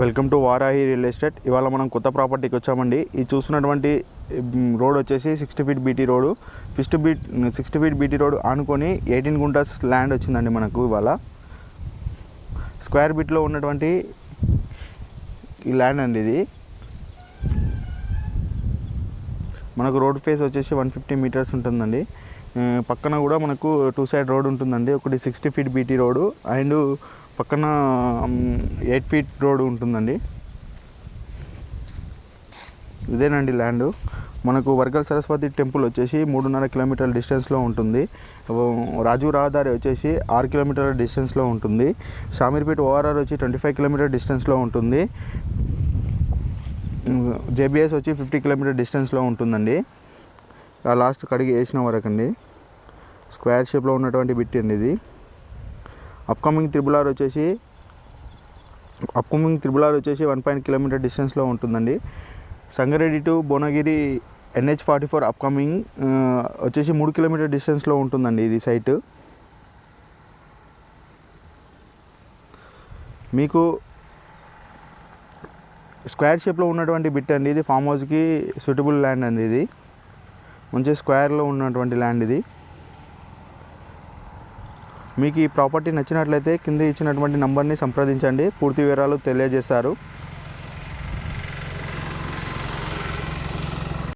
Welcome to Varahi real estate. ఇవాళ మనం కొత్త ప్రాపర్టీకి వచ్చామండి. ఈ చూస్తున్నటువంటి రోడ్ వచ్చేసి sixty feet BT road. Fifty feet sixty feet BT road ఆనుకొని ఎయిటీన్ గుంటాస్ ల్యాండ్ వచ్చిందండి మనకు ఇవాళ. స్క్వేర్ బీట్లో ఉన్నటువంటి ఈ ల్యాండ్ అండి ఇది. మనకు రోడ్ ఫేస్ వచ్చేసి వన్ ఫిఫ్టీ మీటర్స్ ఉంటుందండి. పక్కన కూడా మనకు టూ సైడ్ రోడ్ ఉంటుందండి. ఒకటి sixty feet BT road and పక్కన ఎయిట్ ఫీట్ రోడ్ ఉంటుందండి. ఇదేనండి ల్యాండ్. మనకు వర్గల్ సరస్వతి టెంపుల్ వచ్చేసి మూడున్నర కిలోమీటర్ల డిస్టెన్స్లో ఉంటుంది. రాజు రహదారి వచ్చేసి ఆరు కిలోమీటర్ల డిస్టెన్స్లో ఉంటుంది. షామీర్పేట ఓఆర్ఆర్ వచ్చి ట్వంటీ ఫైవ్ కిలోమీటర్ డిస్టెన్స్లో ఉంటుంది. జేబిఎస్ వచ్చి ఫిఫ్టీ కిలోమీటర్ డిస్టెన్స్లో ఉంటుందండి. ఆ లాస్ట్ కడిగి వేసిన వరకు అండి స్క్వేర్ షేప్లో ఉన్నటువంటి బిట్ అండి ఇది. అప్కమింగ్ త్రిబుల్ ఆర్ వచ్చేసి అప్కమింగ్ త్రిబుల్ ఆర్ వచ్చేసి వన్ పాయింట్ కిలోమీటర్ డిస్టెన్స్లో ఉంటుందండి. Sangareddy to Bhuvanagiri NH forty four upcoming వచ్చేసి మూడు కిలోమీటర్ డిస్టెన్స్లో ఉంటుందండి ఇది సైట్. మీకు స్క్వేర్ షేప్లో ఉన్నటువంటి బిట్ అండి ఇది ఫామ్ హౌస్కి సూటబుల్ ల్యాండ్ అండి ఇది. మంచి స్క్వేర్లో ఉన్నటువంటి ల్యాండ్ ఇది. మీకు ఈ ప్రాపర్టీ నచ్చినట్లయితే కింద ఇచ్చినటువంటి నంబర్ని సంప్రదించండి. పూర్తి వివరాలు తెలియజేస్తారు